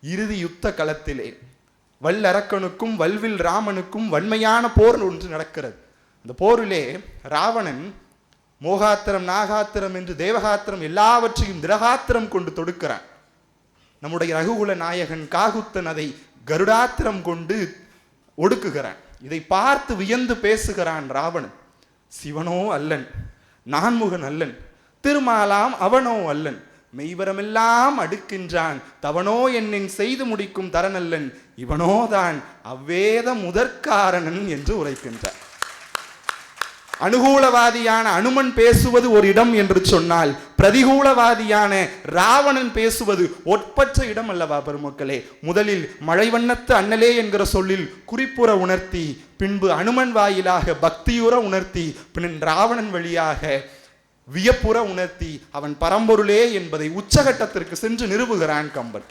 இறுதி யுத்த களத்திலே. வல்லரக்கனுக்கும் வல்வில் ராமனுக்கும் வன்மையான போர் ஒன்று நடக்கிறது. அந்த போரிலே ராவணன் மோகாத்திரம் நாகாத்திரம் என்று தேவகாத்திரம் எல்லாவற்றையும் திரகாத்திரம் கொண்டு தொடுக்கிறான். நம்முடைய ரகுகுல நாயகன் காகுத்தன் அதை கருடாத்திரம் கொண்டு ஒடுக்குகிறான். இதை பார்த்து வியந்து பேசுகிறான் ராவணன். சிவனோ அல்லன் நான்முகன் அல்லன் திருமாலாம் அவனோ அல்லன் மெய்வரமெல்லாம் அடுக்கின்றான். தவனோ என்னின் செய்து முடிக்கும் தரனல்லன் இவனோதான் அவ்வேத முதற்காரணன் என்று உரைக்கின்றார். அனுகூலவாதியான அனுமன் பேசுவது ஒரு இடம் என்று சொன்னால் பிரதிகூலவாதியான ராவணன் பேசுவது ஒற்பற்ற இடம் அல்லவா பெருமக்களே? முதலில் மழைவண்ணத்து அண்ணலே என்கிற சொல்லில் குறிப்புற உணர்த்தி பின்பு அனுமன் வாயிலாக பக்தியுற உணர்த்தி பின் ராவணன் வழியாக வியப்புற உணர்த்தி அவன் பரம்பொருளே என்பதை உச்சகட்டத்திற்கு சென்று நிறுவுகிறான் கம்பன்.